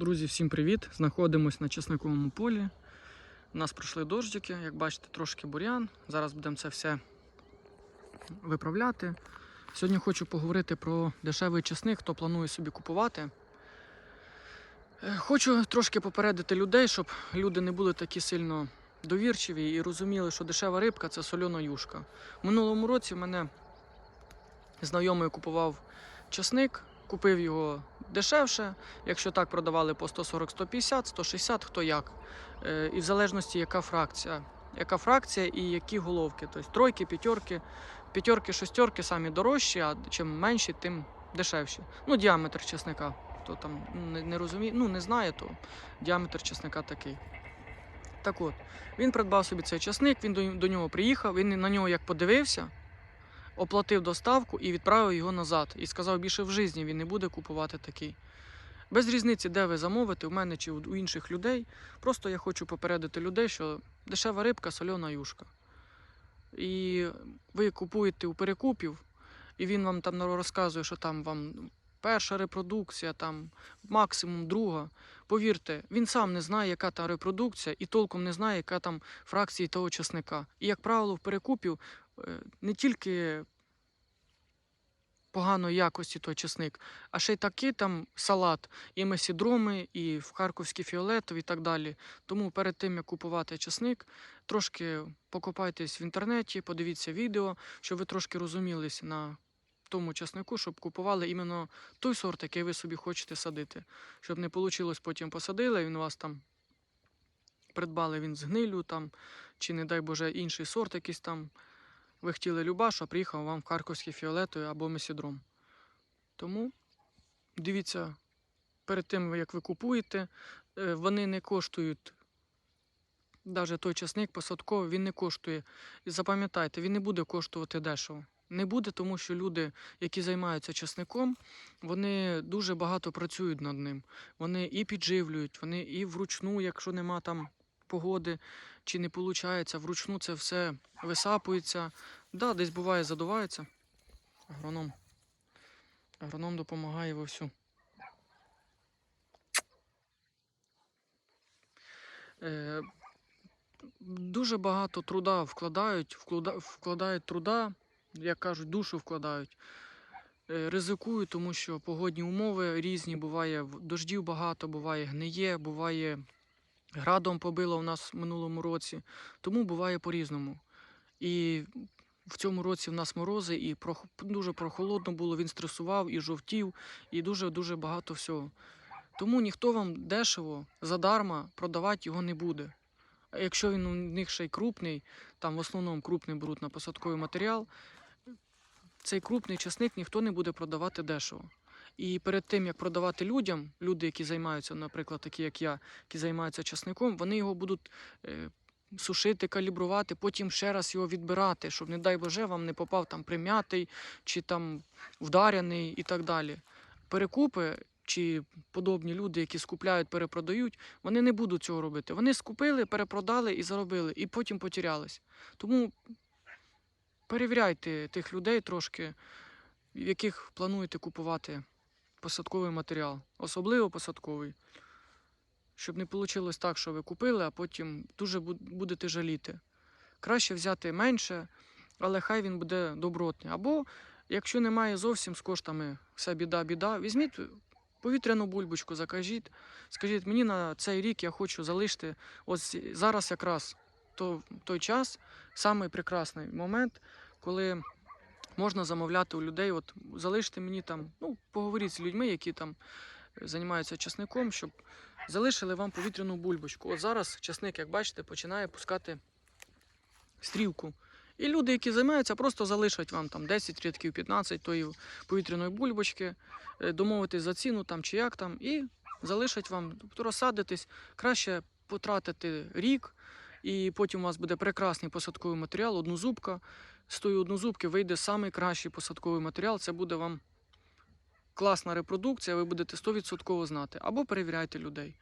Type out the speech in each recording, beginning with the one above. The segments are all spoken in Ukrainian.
Друзі, всім привіт! Знаходимось на чесниковому полі. У нас пройшли дождики, як бачите, трошки бур'ян. Зараз будемо це все виправляти. Сьогодні хочу поговорити про дешевий чесник, хто планує собі купувати. Е, Хочу трошки попередити людей, щоб люди не були такі сильно довірчиві і розуміли, що дешева рибка це сольона юшка. В минулому році мене знайомий купував чесник, купив його дешевше. Якщо так продавали по 140, 150, 160, хто як. Е, І в залежності, яка фракція. Яка фракція і які головки. Тобто тройки, п'ятерки, п'ятерки, шестерки самі дорожчі, а чим менші, тим дешевші. Ну, діаметр чесника. Хто там не, не розуміє, ну не знає, то діаметр чесника такий. Так от, він придбав собі цей чесник, він до, до нього приїхав, він на нього як подивився, оплатив доставку і відправив його назад. І сказав, більше в житті він не буде купувати такий. Без різниці, де ви замовите, у мене чи у інших людей. Просто я хочу попередити людей, що дешева рибка, сольона юшка. І ви купуєте у перекупів, і він вам там розказує, що там вам перша репродукція, там максимум друга. Повірте, він сам не знає, яка там репродукція, і толком не знає, яка там фракція того часника. І, як правило, в перекупів не тільки поганої якості той чесник, а ще й такий там салат, і месідроми, і в харківський фіолетовий і так далі. Тому перед тим, як купувати чесник, трошки покопайтесь в інтернеті, подивіться відео, щоб ви трошки розумілись на тому чеснику, щоб купували іменно той сорт, який ви собі хочете садити. Щоб не вийшло, потім посадили, він у вас там придбали він з гнилю там, чи, не дай Боже, інший сорт якийсь там. Ви хотіли Любаш, а приїхав вам харківський фіолетовий або месідром. Тому дивіться, перед тим, як ви купуєте, е, вони не коштують. Навіть той часник посадковий, він не коштує. І запам'ятайте, він не буде коштувати дешево. Не буде, тому що люди, які займаються часником, вони дуже багато працюють над ним. Вони і підживлюють, вони і вручну, якщо нема там погоди, чи не виходить, вручну це все висапується. Да, десь буває, задувається. Агроном. Агроном допомагає вовсю. Е, дуже багато труда вкладають, вклада, вкладають труда, як кажуть, душу вкладають. Е, ризикують, тому що погодні умови різні, буває дождів багато, буває гниє, буває градом побило в нас в минулому році. Тому буває по-різному. І в цьому році в нас морози, і прох... дуже прохолодно було, він стресував і жовтів, і дуже-дуже багато всього. Тому ніхто вам дешево, задарма продавати його не буде. А якщо він у них ще й крупний, там в основному крупний беруть на посадковий матеріал, цей крупний часник ніхто не буде продавати дешево. І перед тим, як продавати людям, люди, які займаються, наприклад, такі як я, які займаються часником, вони його будуть е, сушити, калібрувати, потім ще раз його відбирати, щоб, не дай Боже, вам не попав там прим'ятий чи там вдаряний і так далі. Перекупи чи подобні люди, які скупляють, перепродають, вони не будуть цього робити. Вони скупили, перепродали і заробили, і потім потерялись. Тому перевіряйте тих людей трошки, в яких плануєте купувати посадковий матеріал, особливо посадковий. Щоб не вийшло так, що ви купили, а потім дуже будете жаліти. Краще взяти менше, але хай він буде добротний. Або, якщо немає зовсім з коштами, все біда-біда, візьміть повітряну бульбочку, закажіть. Скажіть, мені на цей рік я хочу залишити. Ось зараз якраз то, той час, самий прекрасний момент, коли можна замовляти у людей, от залиште мені там, ну, поговоріть з людьми, які там е, займаються часником, щоб залишили вам повітряну бульбочку. От зараз часник, як бачите, починає пускати стрілку. І люди, які займаються, просто залишать вам там 10 рядків, 15 тої повітряної бульбочки, е, домовитись за ціну там чи як там, і залишать вам, тобто розсадитись, краще потратити рік, і потім у вас буде прекрасний посадковий матеріал, однозубка. З тої однозубки вийде найкращий посадковий матеріал. Це буде вам класна репродукція, ви будете 100% знати. Або перевіряйте людей.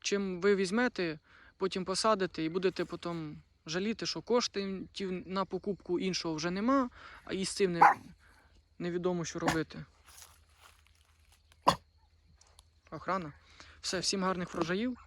Чим ви візьмете, потім посадите і будете потім жаліти, що коштів на покупку іншого вже нема, а і з цим не, невідомо, що робити. охрана. Все, всім гарних врожаїв.